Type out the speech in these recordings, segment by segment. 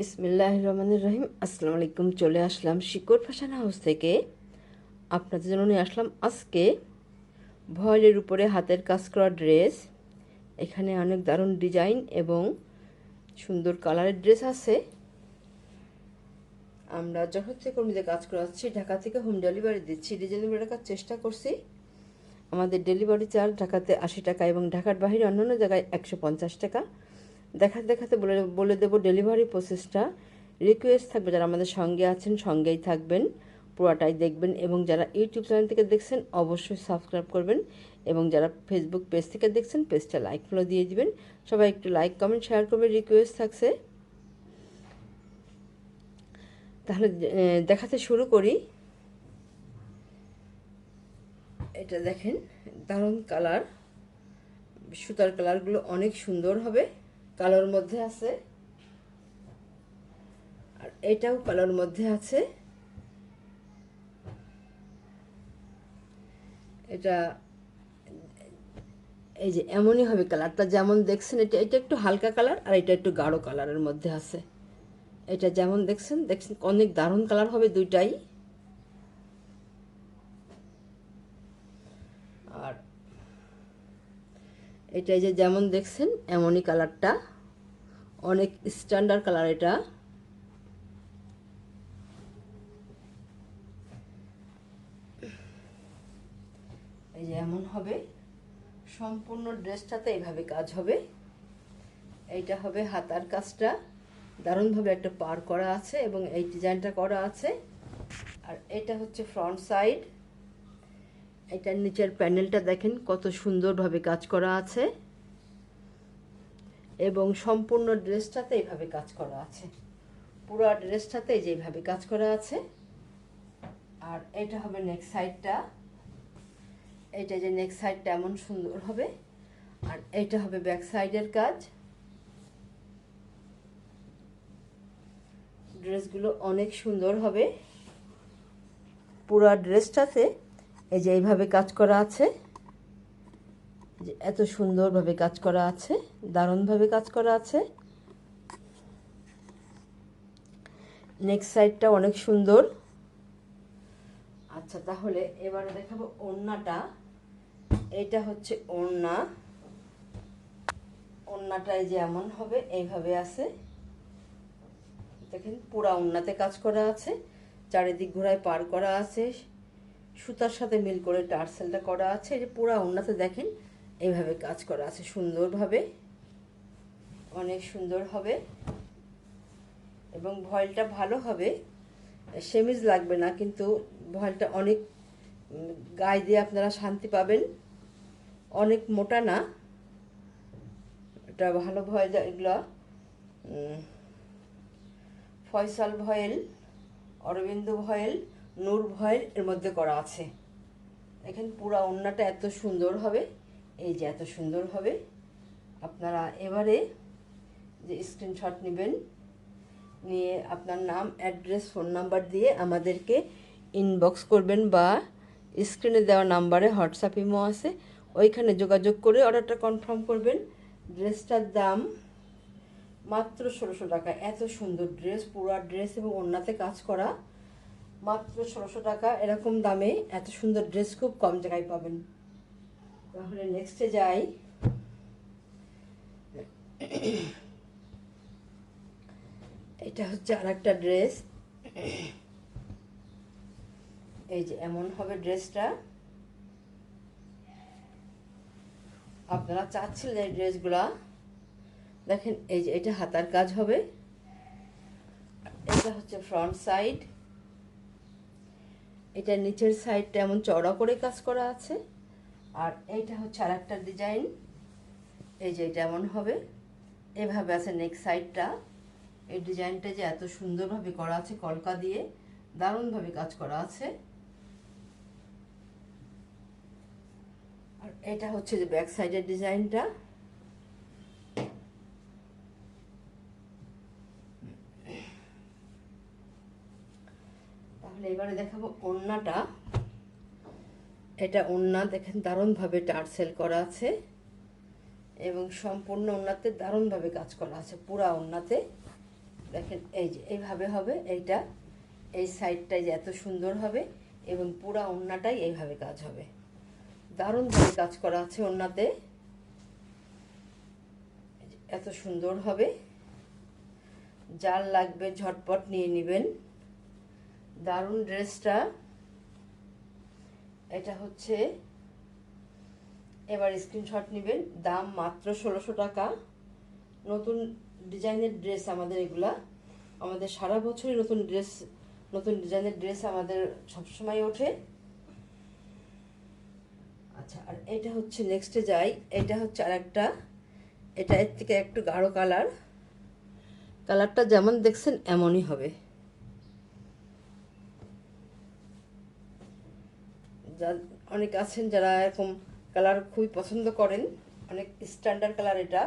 বিসমিল্লাহ রহমানুর রহিম। আসসালামু আলাইকুম চলে আসলাম শিকড় ফ্যাশন হাউস থেকে। আপনাদের জন্য নিয়ে আসলাম আজকে ভয়েলের উপরে হাতের কাজ করা ড্রেস। এখানে অনেক দারুণ ডিজাইন এবং সুন্দর কালারের ড্রেস আছে। আমরা যথার্থ কর্মীদের কাজ করাচ্ছি। ঢাকা থেকে হোম ডেলিভারি দিচ্ছি। ডেলিভারি রাখার চেষ্টা করছি। আমাদের ডেলিভারি চার্জ ঢাকাতে আশি টাকা এবং ঢাকার বাইরে অন্যান্য জায়গায় একশো পঞ্চাশ টাকা। দেখাতে দেখাতে বলে বলে দেবো ডেলিভারি প্রসেসটা রিকোয়েস্ট থাকবে যারা আমাদের সঙ্গে আছেন, সঙ্গেই থাকবেন, পুরোটাই দেখবেন এবং যারা ইউটিউব চ্যানেল থেকে দেখছেন, অবশ্যই সাবস্ক্রাইব করবেন এবং যারা ফেসবুক পেজ থেকে দেখছেন পেজটা লাইক ফলো দিয়ে দিবেন। সবাই একটু লাইক কমেন্ট শেয়ার করবে রিকোয়েস্ট থাকছে। তাহলে দেখাতে শুরু করি। এটা দেখেন, দারুণ কালার সুতার কালারগুলো অনেক সুন্দর হবে। কালোর মধ্যে আছে। আর এটাও কালোর মধ্যে আছে। এটা এই যে এমনই হবে কালারটা যেমন দেখছেন, এটা এটা একটু হালকা কালার আর এটা একটু গাঢ় কালারের মধ্যে আছে। এটা যেমন দেখছেন দেখছেন অনেক দারুণ কালার হবে দুইটাই। আর এটা যে যেমন দেখছেন, এমনই কালারটা। অনেক স্ট্যান্ডার্ড কালার এটা। এই যে এমন হবে। সম্পূর্ণ ড্রেসটাতে এইভাবে কাজ হবে। এইটা হবে হাতার কাজটা। দারুণভাবে একটা পার করা আছে এবং এই ডিজাইনটা করা আছে। আর এটা হচ্ছে ফ্রন্ট সাইড এটার নিচের প্যানেলটা দেখেন কত সুন্দরভাবে কাজ করা আছে। এবং সম্পূর্ণ ড্রেসটাতে এইভাবে কাজ করা আছে। পুরো ড্রেসটাতে যেভাবে কাজ করা আছে। আর এটা হবে নেক্সট সাইডটা এটা যে নেক্সট সাইডটা এমন সুন্দর হবে। আর এটা হবে ব্যাক সাইডের কাজ। ড্রেসগুলো অনেক সুন্দর হবে। পুরা ড্রেসটাতে এই যে এইভাবে কাজ করা আছে। যে এত সুন্দরভাবে কাজ করা আছে, দারুণভাবে কাজ করা আছে। নেক্সট সাইডটা অনেক সুন্দর। আচ্ছা তাহলে এবারে দেখাবো ওড়নাটা। এটা হচ্ছে ওড়না। ওড়নাটাই যে এমন হবে, এইভাবে আছে। দেখেন, পুরা ওড়নাতে কাজ করা আছে। চারিদিক ঘোড়ায় পার করা আছে। সুতার সাথে মিল করে টার্সেলটা করা আছে। এই যে পুরা ওড়নাতে দেখেন এইভাবে কাজ করা আছে সুন্দরভাবে। অনেক সুন্দর হবে। এবং ভয়েলটা ভালো হবে। সেমিজ লাগবে না, কিন্তু ভয়েলটা অনেক গায়ে দিয়ে আপনারা শান্তি পাবেন। অনেক মোটা না। এটা ভালো ভয়েল এগুলো Faisal voile, Arvind voile, Noor voile এর মধ্যে করা আছে। এখানে পুরা ওড়নাটা এত সুন্দর হবে। এই যে এত সুন্দর হবে। আপনারা এবারে যে স্ক্রিনশট নেবেন, নিয়ে আপনার নাম অ্যাড্রেস ফোন নাম্বার দিয়ে আমাদেরকে ইনবক্স করবেন বা স্ক্রিনে দেওয়া নাম্বারে হোয়াটসঅ্যাপ ইমো আছে, ওইখানে যোগাযোগ করে অর্ডারটা কনফার্ম করবেন। ড্রেসটার দাম মাত্র ষোলোশো টাকা। এত সুন্দর ড্রেস পুরা ড্রেস এবং অন্যতে কাজ করা। মাত্র ষোলোশো টাকা, এরকম দামে এত সুন্দর ড্রেস খুব কম জায়গায় পাবেন। তাহলে নেক্সটে যাই। এটা হচ্ছে আর একটা ড্রেস এই যে এমন হবে ড্রেসটা আপনারা চাচ্ছিলেন এই ড্রেসগুলা দেখেন, এই যে এটা হাতার কাজ হবে। এটা হচ্ছে ফ্রন্ট সাইড এটা নিচের সাইডটা এমন চড়া করে কাজ করা আছে। আর এইটা হচ্ছে আর একটা ডিজাইন এই যে এটা এমন হবে। এভাবে আছে নেক্সট সাইডটা এই ডিজাইনটা যে এত সুন্দরভাবে করা আছে কলকা দিয়ে, দারুণভাবে কাজ করা আছে। আর এটা হচ্ছে যে ব্যাক সাইডের ডিজাইনটা তাহলে এবারে দেখাবো ওড়নাটা। এটা ওড়না দেখেন দারুণভাবে টার্সেল করা আছে এবং সম্পূর্ণ ওড়নাতে দারুণভাবে কাজ করা আছে, পুরা ওড়নাতে। দেখেন, এই যে এইভাবে হবে, এইটা, এই সাইডটাই যে এত সুন্দর হবে এবং পুরা ওড়নাটাই এইভাবে কাজ হবে। দারুণভাবে কাজ করা আছে ওড়নাতে। এত সুন্দর হবে। যার লাগবে ঝটপট নিয়ে নেবেন। দারুণ ড্রেসটা। এটা হচ্ছে, এবার স্ক্রিনশট নেবেন, দাম মাত্র ষোলোশো টাকা। নতুন ডিজাইনের ড্রেস আমাদের এগুলা। আমাদের সারা বছরই নতুন ড্রেস নতুন ডিজাইনের ড্রেস আমাদের সবসময় ওঠে। আচ্ছা আর এটা হচ্ছে নেক্সটে যাই। এটা হচ্ছে আর একটা এটা এর থেকে একটু গাঢ় কালার কালারটা যেমন দেখছেন, এমনই হবে। যা অনেক আছেন যারা এরকম কালার খুবই পছন্দ করেন। অনেক স্ট্যান্ডার্ড কালার এটা।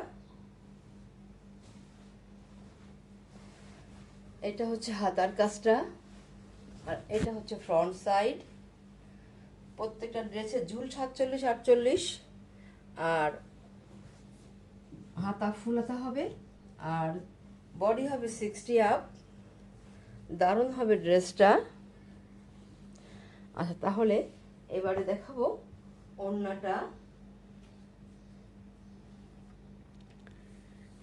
এটা হচ্ছে হাতার কাজটা। আর এটা হচ্ছে ফ্রন্ট সাইড প্রত্যেকটা ড্রেসে ঝুল সাতচল্লিশ, আটচল্লিশ। আর হাতা ফুল হাতা হবে। আর বডি হবে সিক্সটি আপ দারুণ হবে ড্রেসটা। আচ্ছা তাহলে এবারে দেখাবো ওড়নাটা।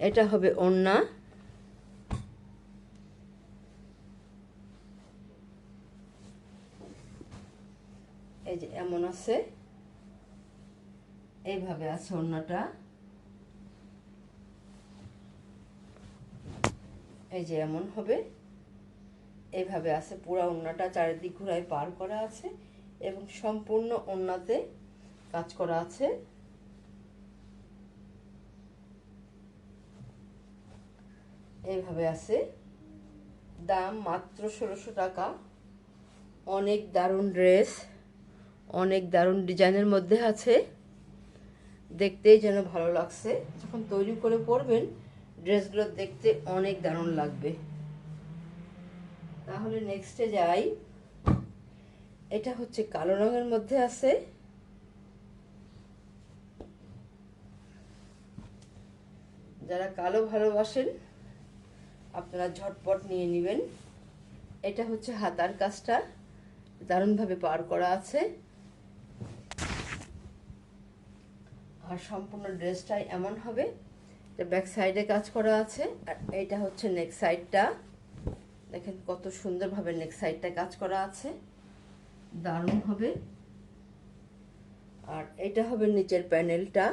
এটা হবে ওড়না। এই যে এমন আছে। এইভাবে আছে ওড়নাটা। এই যে এমন হবে। এভাবে আছে পুরা ওড়নাটা, চারিদিক ঘুরায় পার করা আছে। এবং সম্পূর্ণ ওড়নাতে কাজ করা আছে। এইভাবে আছে। দাম মাত্র ষোলোশো টাকা। অনেক দারুণ ড্রেস, অনেক দারুণ ডিজাইনের মধ্যে আছে। দেখতেই যেন ভালো লাগছে। যখন তৈরি করে পরবেন, ড্রেসগুলো দেখতে অনেক দারুণ লাগবে। তাহলে নেক্সটে যাই। এটা হচ্ছে কালো রঙের মধ্যে আছে। যারা কালো ভালোবাসেন, আপনারা ঝটপট নিয়ে নেবেন। এটা হচ্ছে হাতার কাজটা, দারুণভাবে পার করা আছে। আর সম্পূর্ণ ড্রেসটাই এমন হবে যে ব্যাক সাইডে কাজ করা আছে, আর এটা হচ্ছে নেক সাইডটা দেখেন কত সুন্দরভাবে নেক সাইডটা কাজ করা আছে। দারুণ হবে। আর এটা হবে নিচের প্যানেলটা।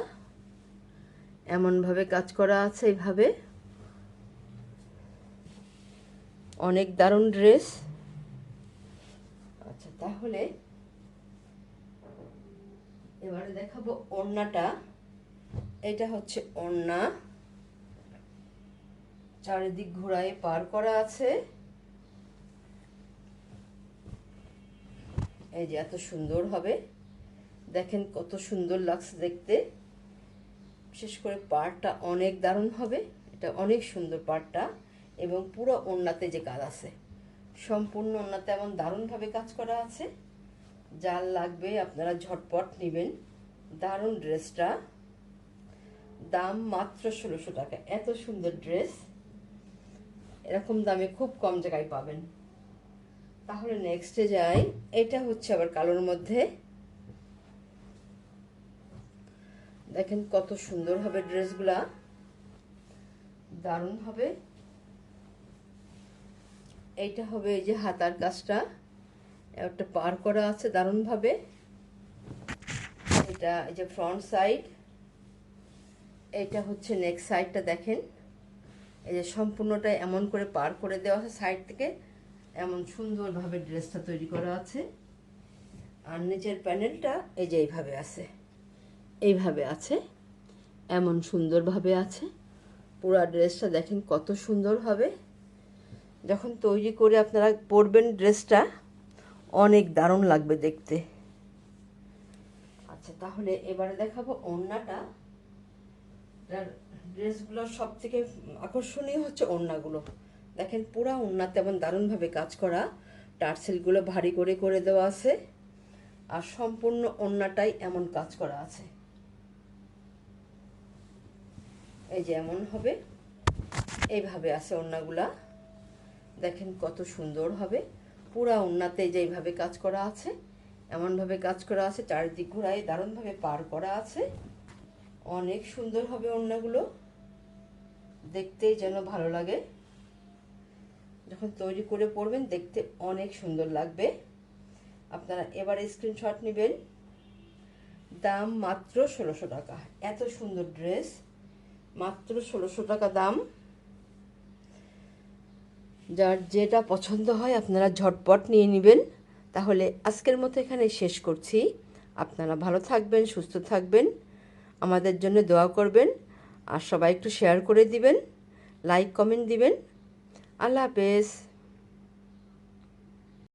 এমনভাবে কাজ করা আছে এইভাবে অনেক দারুণ ড্রেস। আচ্ছা তাহলে এবারে দেখাবো ওড়নাটা। এটা হচ্ছে ওড়না। চারিদিক ঘোড়ায় পার করা আছে। এই যে এত সুন্দর হবে। দেখেন কত সুন্দর লাগছে দেখতে। বিশেষ করে পাড়টা অনেক দারুণ হবে। এটা অনেক সুন্দর পাড়টা এবং পুরো ওড়নাতে যে কাজ আছে। সম্পূর্ণ ওড়নাতে এমন দারুণভাবে কাজ করা আছে। যার লাগবে আপনারা ঝটপট নেবেন। দারুণ ড্রেসটা। দাম মাত্র ষোলোশো টাকা। এত সুন্দর ড্রেস। এরকম দামে খুব কম জায়গায় পাবেন। তাহলে নেক্সটে যাই। এটা হচ্ছে আবার কালোর মধ্যে। দেখেন কত সুন্দর হবে ড্রেসগুলা। দারুণ হবে। এইটা হবে এই যে হাতার কাজটা। একটা পার করা আছে দারুণভাবে। এটা এই যে ফ্রন্ট সাইড এইটা হচ্ছে নেক্সট সাইডটা দেখেন। এই যে সম্পূর্ণটা এমন করে পার করে দেওয়া আছে সাইড থেকে। এমন সুন্দরভাবে ড্রেসটা তৈরি করা আছে। আর নিচের প্যানেলটা এই যে এইভাবে আছে। এইভাবে আছে। এমন সুন্দরভাবে আছে। পুরো ড্রেসটা দেখেন কত সুন্দর হবে। যখন তৈরি করে আপনারা পরবেন ড্রেসটা, অনেক দারুণ লাগবে দেখতে। আচ্ছা তাহলে এবারে দেখাবো ওড়নাটা। ড্রেসগুলো সব থেকে আকর্ষণীয় হচ্ছে ওড়নাগুলো। দেখেন পুরা ওড়না তেমন দারুণভাবে কাজ করা। টার্সেলগুলো ভারী করে করে দেওয়া আছে। আর সম্পূর্ণ ওড়নাটাই এমন কাজ করা আছে। এই যে এমন হবে। এইভাবে আছে ওড়নাগুলা দেখেন কত সুন্দর হবে। পুরা উন্নাতে যেইভাবে কাজ করা আছে, এমনভাবে কাজ করা আছে, চারিদিক ঘোরায় দারুণভাবে পার করা আছে। অনেক সুন্দর হবে ওড়নাগুলো দেখতেই যেন ভালো লাগে। যখন তৈরি করে পড়বেন, দেখতে অনেক সুন্দর লাগবে। আপনারা এবার স্ক্রিনশট নেবেন। দাম মাত্র ষোলোশো টাকা। এত সুন্দর ড্রেস মাত্র ষোলোশো টাকা দাম। যার যেটা পছন্দ হয়, আপনারা ঝটপট নিয়ে নেবেন। তাহলে আজকের মতো এখানে শেষ করছি। আপনারা ভালো থাকবেন, সুস্থ থাকবেন, আমাদের জন্য দোয়া করবেন, আর সবাই একটু শেয়ার করে দিবেন লাইক কমেন্ট দিবেন। a la vez